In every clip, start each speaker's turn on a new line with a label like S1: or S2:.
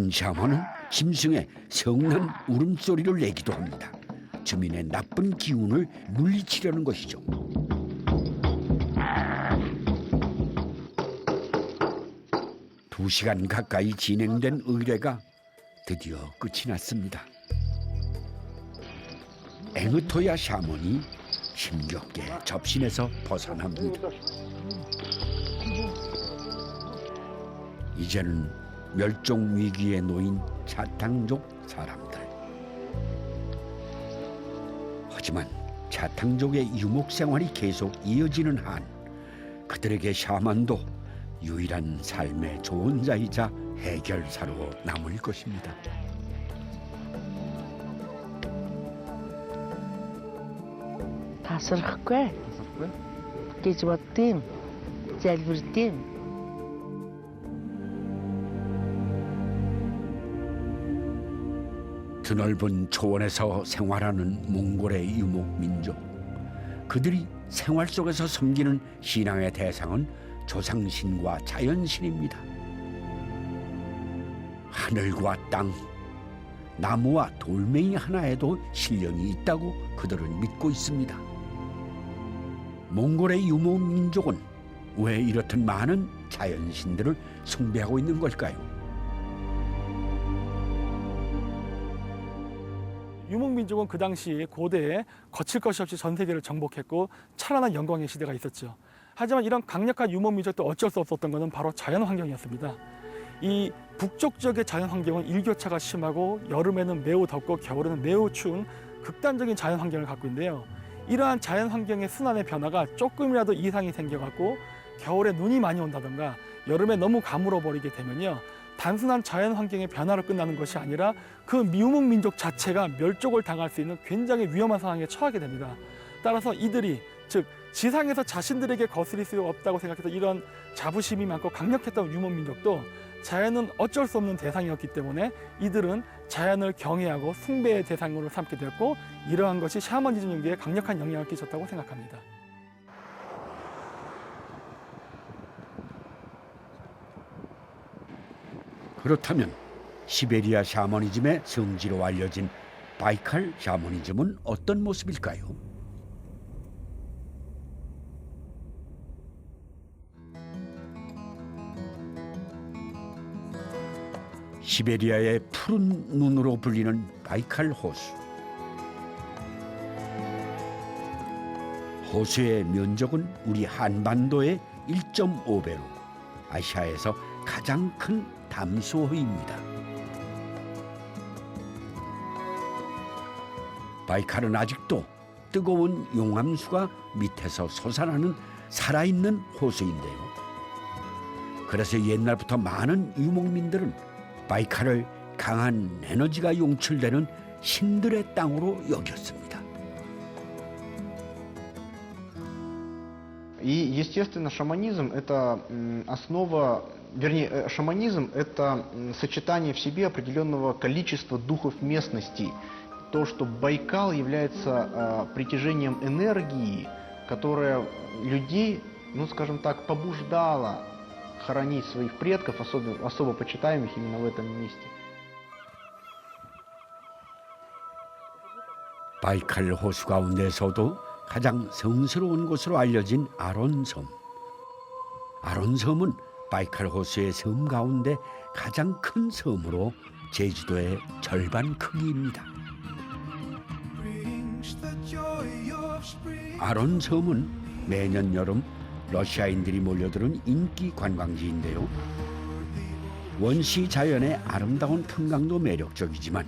S1: 한 샤먼은 짐승의 성난 울음소리를 내기도 합니다. 주민의 나쁜 기운을 물리치려는 것이죠. 두 시간 가까이 진행된 의뢰가 드디어 끝이 났습니다. 앵으토야 샤먼이 힘겹게 접신에서 벗어납니다. 이제는 멸종 위기에 놓인 자탕족 사람들. 하지만 자탕족의 유목 생활이 계속 이어지는 한 그들에게 샤만도 유일한 삶의 조언자이자 해결사로 남을 것입니다.
S2: 다섯 흑괴, 깨집어 뜸, 젤불 뜸.
S1: 드넓은 초원에서 생활하는 몽골의 유목 민족. 그들이 생활 속에서 섬기는 신앙의 대상은 조상신과 자연신입니다. 하늘과 땅, 나무와 돌멩이 하나에도 신령이 있다고 그들은 믿고 있습니다. 몽골의 유목 민족은 왜 이렇듯 많은 자연신들을 숭배하고 있는 걸까요?
S3: 유목민족은 그 당시 고대에 거칠 것이 없이 전 세계를 정복했고 찬란한 영광의 시대가 있었죠. 하지만 이런 강력한 유목민족도 어쩔 수 없었던 것은 바로 자연 환경이었습니다. 이 북쪽 지역의 자연 환경은 일교차가 심하고 여름에는 매우 덥고 겨울에는 매우 추운 극단적인 자연 환경을 갖고 있는데요. 이러한 자연 환경의 순환의 변화가 조금이라도 이상이 생겨갖고 겨울에 눈이 많이 온다던가 여름에 너무 가물어 버리게 되면요. 단순한 자연 환경의 변화로 끝나는 것이 아니라 그 미우목 민족 자체가 멸족을 당할 수 있는 굉장히 위험한 상황에 처하게 됩니다. 따라서 이들이 즉 지상에서 자신들에게 거스릴 수 없다고 생각해서 이런 자부심이 많고 강력했던 유목 민족도 자연은 어쩔 수 없는 대상이었기 때문에 이들은 자연을 경외하고 숭배의 대상으로 삼게 되었고 이러한 것이 샤머니즘 연기에 강력한 영향을 끼쳤다고 생각합니다.
S1: 그렇다면 시베리아 샤머니즘의 성지로 알려진 바이칼 샤머니즘은 어떤 모습일까요? 시베리아의 푸른 눈으로 불리는 바이칼 호수. 호수의 면적은 우리 한반도의 1.5배로 아시아에서 가장 큰 담소호입니다. 바이칼은 아직도 뜨거운 용암수가 밑에서 솟아나는 살아있는 호수인데요. 그래서 옛날부터 많은 유목민들은 바이칼을 강한 에너지가 용출되는 신들의 땅으로 여겼습니다.
S4: И, естественно, шаманизм – это м, основа, вернее, э, шаманизм – это м, сочетание в себе определенного количества духов местности. То, что Байкал является э, притяжением энергии, которая людей, ну, скажем так, побуждала хоронить своих предков, особо, особо почитаемых именно в этом месте.
S1: 바이칼 호수 가운데서도 가장 성스러운 곳으로 알려진 아론섬. 아론섬은 바이칼 호수의 섬 가운데 가장 큰 섬으로 제주도의 절반 크기입니다. 아론 섬은 매년 여름 러시아인들이 몰려드는 인기 관광지인데요. 원시 자연의 아름다운 풍광도 매력적이지만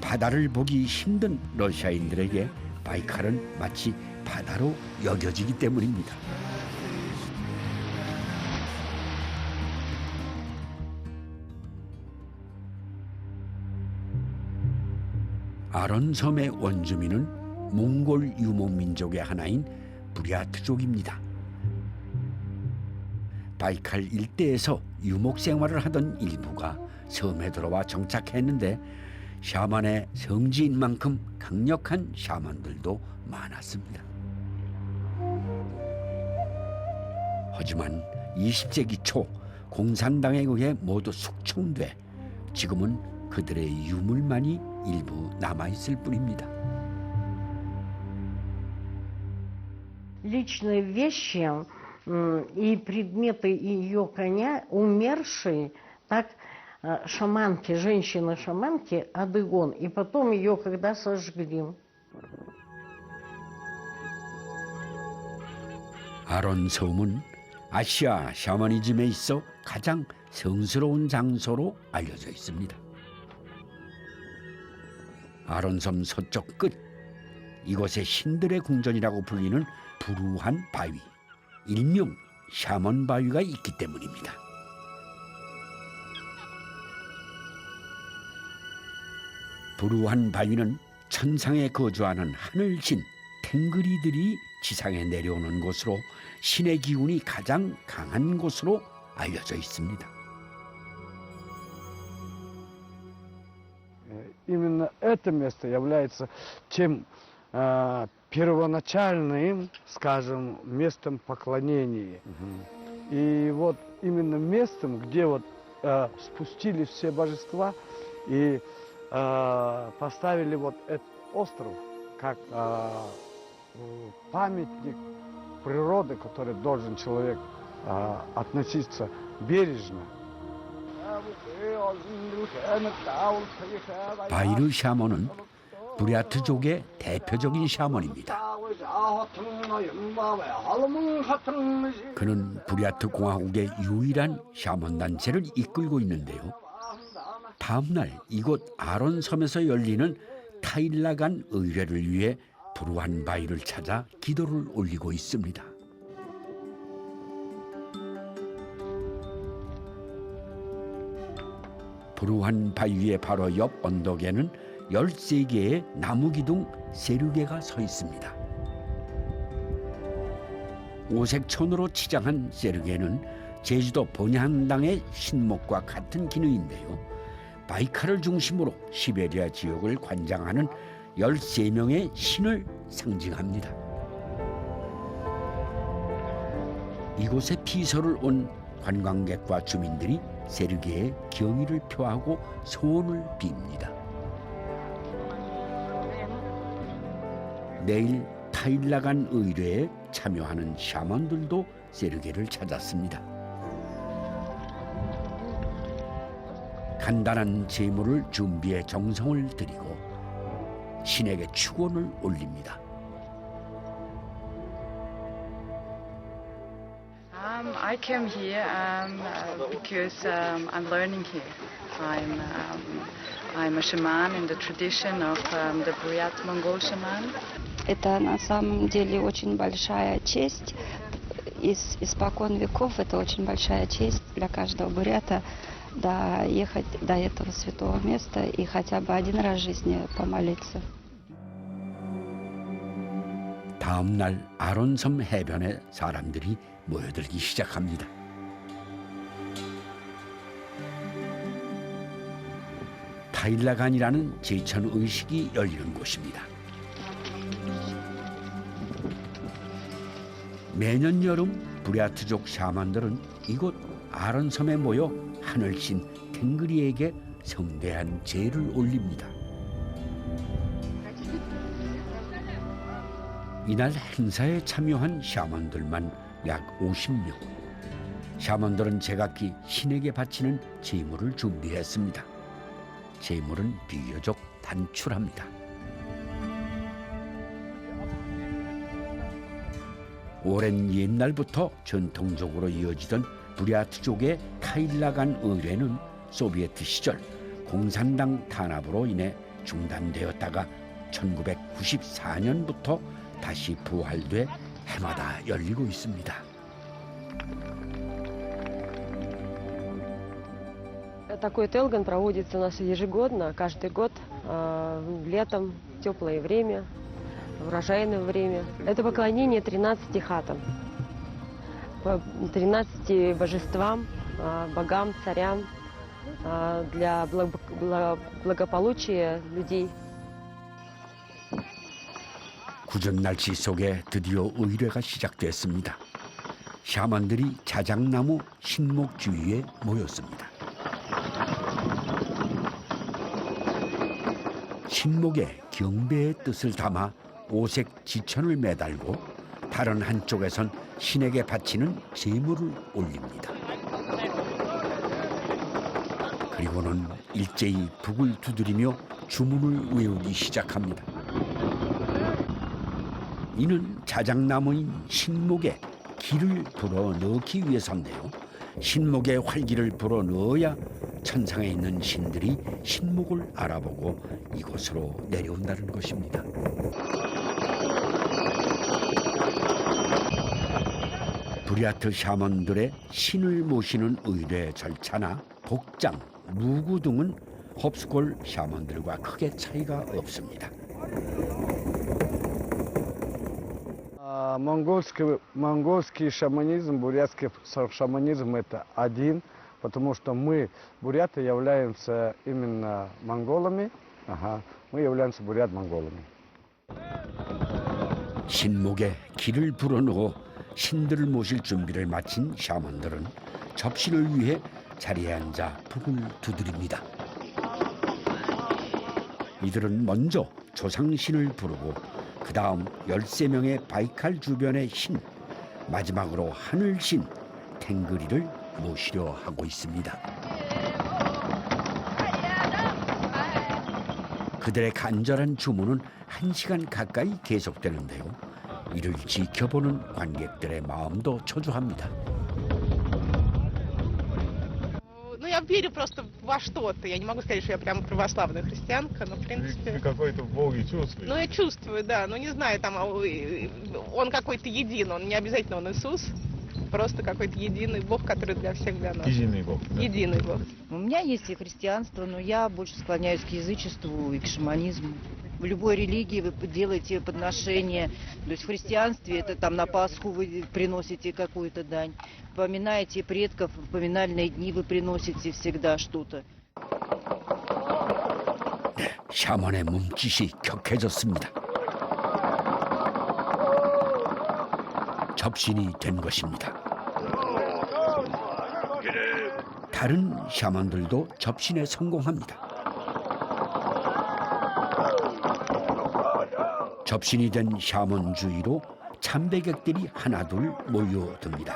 S1: 바다를 보기 힘든 러시아인들에게 바이칼은 마치 바다로 여겨지기 때문입니다. 아론섬의 원주민은 몽골 유목 민족의 하나인 부리아트족입니다. 바이칼 일대에서 유목 생활을 하던 일부가 섬에 들어와 정착했는데 샤만의 성지인 만큼 강력한 샤만들도 많았습니다. 하지만 20세기 초 공산당에 의해 모두 숙청돼 지금은 그들의 유물만이 일부 남아 있을 뿐입니다.
S5: личные вещи м, и предметы ее коня умершие, так э, шаманки, женщины-шаманки, Адыгон, и потом ее когда сожгли.
S1: 아론 섬은 아시아 샤머니즘에 있어 가장 성스러운 장소로 알려져 있습니다. 아론섬 서쪽 끝 이곳에 신들의 궁전이라고 불리는 부루한 바위 일명 샤먼 바위가 있기 때문입니다. 부루한 바위는 천상에 거주하는 하늘신 탱그리들이 지상에 내려오는 곳으로 신의 기운이 가장 강한 곳으로 알려져 있습니다.
S6: Именно это место является тем э, первоначальным, скажем, местом поклонения. И вот именно местом, где вот э, спустились все божества и э, поставили вот этот остров как э, памятник природы, который должен человек э, относиться бережно.
S1: 바이르 샤먼은 부랴트족의 대표적인 샤먼입니다. 그는 부랴트 공화국의 유일한 샤먼 단체를 이끌고 있는데요. 다음 날 이곳 아론 섬에서 열리는 타일라간 의뢰를 위해 부루한 바위를 찾아 기도를 올리고 있습니다. 부루한 바위의 바로 옆 언덕에는 13개의 나무 기둥 세르게가 서 있습니다. 오색천으로 치장한 세르게는 제주도 본향당의 신목과 같은 기능인데요. 바이카를 중심으로 시베리아 지역을 관장하는 13명의 신을 상징합니다. 이곳에 피서를 온 관광객과 주민들이 세르게의 경의를 표하고 소원을 빕니다. 내일 타일라간 의뢰에 참여하는 샤먼들도 세르게를 찾았습니다. 간단한 제물을 준비해 정성을 들이고 신에게 축원을 올립니다.
S7: I came here um, uh, because um, I'm learning here. I'm, um, I'm a shaman in the tradition of um, the Buryat Mongol shaman.
S8: Это на самом деле очень большая честь. Из, испокон веков это очень большая честь для каждого бурята доехать до этого святого места и хотя бы один раз в жизни помолиться.
S1: 다음 날 아론섬 해변에 사람들이 모여들기 시작합니다. 타일라간이라는 제천 의식이 열리는 곳입니다. 매년 여름 부랴트족 샤만들은 이곳 아론섬에 모여 하늘신 탱그리에게 성대한 제를 올립니다. 이날 행사에 참여한 샤먼들만 약 50명. 샤먼들은 제각기 신에게 바치는 제물을 준비했습니다. 제물은 비교적 단출합니다. 오랜 옛날부터 전통적으로 이어지던 부랴트족의 타일라간 의뢰는 소비에트 시절 공산당 탄압으로 인해 중단되었다가 1994년부터 다시 부활돼 해마다 열리고 있습니다.
S9: Такой Телган проводится у нас ежегодно, каждый год, э, летом, в теплое время, в урожайное время. Это поклонение 13 хатам, по 13 божествам, э, богам, царям, э, для благ- бла- благополучия людей.
S1: 구전 날씨 속에 드디어 의뢰가 시작됐습니다. 샤만들이 자작나무 신목 주위에 모였습니다. 신목에 경배의 뜻을 담아 오색 지천을 매달고 다른 한쪽에선 신에게 바치는 제물을 올립니다. 그리고는 일제히 북을 두드리며 주문을 외우기 시작합니다. 이는 자작나무인 신목에 기를 불어 넣기 위해서인데요. 신목에 활기를 불어 넣어야 천상에 있는 신들이 신목을 알아보고 이곳으로 내려온다는 것입니다. 브리아트 샤먼들의 신을 모시는 의례 절차나 복장, 무구 등은 홉스골 샤먼들과 크게 차이가 없습니다.
S6: А, Монгольский, монгольский шаманизм, бурятский ша- шаманизм это один, потому что мы, буряты, являемся именно монголами, ага, мы являемся бурят-монголами.
S1: 신목에 기를 불어넣어 신들을 모실 준비를 마친 샤먼들은 접신을 위해 자리에 앉아 북을 두드립니다. 이들은 먼저 조상신을 부르고 그 다음 13명의 바이칼 주변의 신, 마지막으로 하늘신 탱그리를 모시려 하고 있습니다. 그들의 간절한 주문은 한 시간 가까이 계속되는데요. 이를 지켜보는 관객들의 마음도 초조합니다.
S10: Верю просто во что-то. Я не могу сказать, что я прям православная христианка, но, в принципе...
S11: какой-то в Боге чувствуете?
S10: Ну, я чувствую, да. Ну, не знаю, там, а, э, он какой-то един, он не обязательно он Иисус. Просто какой-то единый Бог, который для всех для нас.
S11: Единый Бог. да.
S10: Единый Бог.
S12: У меня есть и христианство, но я больше склоняюсь к язычеству и к шаманизму. В любой религии вы делаете подношения. То есть в христианстве это там на Пасху вы приносите какую-то дань. Поминаете предков, в поминальные дни вы приносите всегда что-то.
S1: 샤먼의 몸짓이 격해졌습니다. 접신이 된 것입니다. 다른 샤먼들도 접신에 성공합니다. 접신이 된 샤먼 주위로 참배객들이 하나둘 모여듭니다.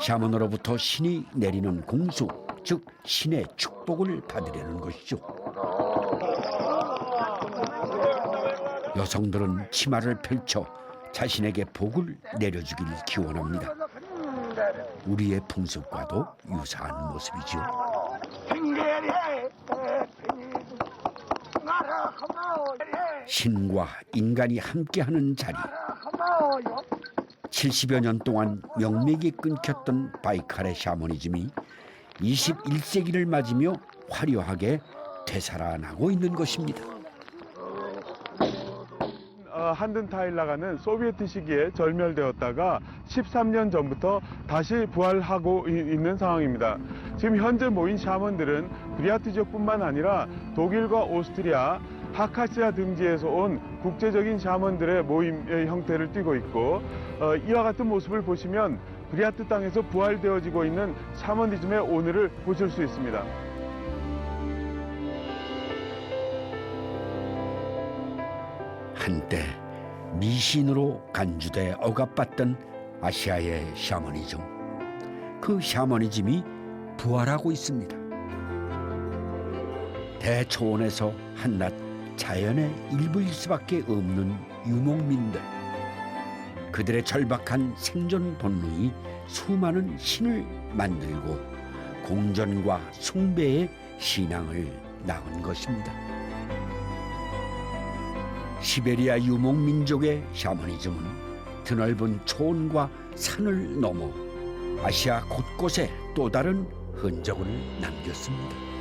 S1: 샤먼으로부터 신이 내리는 공수, 즉 신의 축복을 받으려는 것이죠. 여성들은 치마를 펼쳐 자신에게 복을 내려주길 기원합니다. 우리의 풍습과도 유사한 모습이죠. 신과 인간이 함께하는 자리. 70여 년 동안 명맥이 끊겼던 바이칼의 샤머니즘이 21세기를 맞으며 화려하게 되살아나고 있는 것입니다.
S11: 어, 한든 타일라가는 소비에트 시기에 절멸되었다가 13년 전부터 다시 부활하고 이- 있는 상황입니다. 지금 현재 모인 샤먼들은 브리아트 지역뿐만 아니라 독일과 오스트리아, 하카시아 등지에서 온 국제적인 샤먼들의 모임의 형태를 띠고 있고 어, 이와 같은 모습을 보시면 브리아트 땅에서 부활되어지고 있는 샤머니즘의 오늘을 보실 수 있습니다.
S1: 한때 미신으로 간주돼 억압받던 아시아의 샤머니즘. 그 샤머니즘이 부활하고 있습니다. 대초원에서 한낱 자연의 일부일 수밖에 없는 유목민들. 그들의 절박한 생존 본능이 수많은 신을 만들고 공전과 숭배의 신앙을 낳은 것입니다. 시베리아 유목민족의 샤머니즘은 드넓은 초원과 산을 넘어 아시아 곳곳에 또 다른 흔적을 남겼습니다.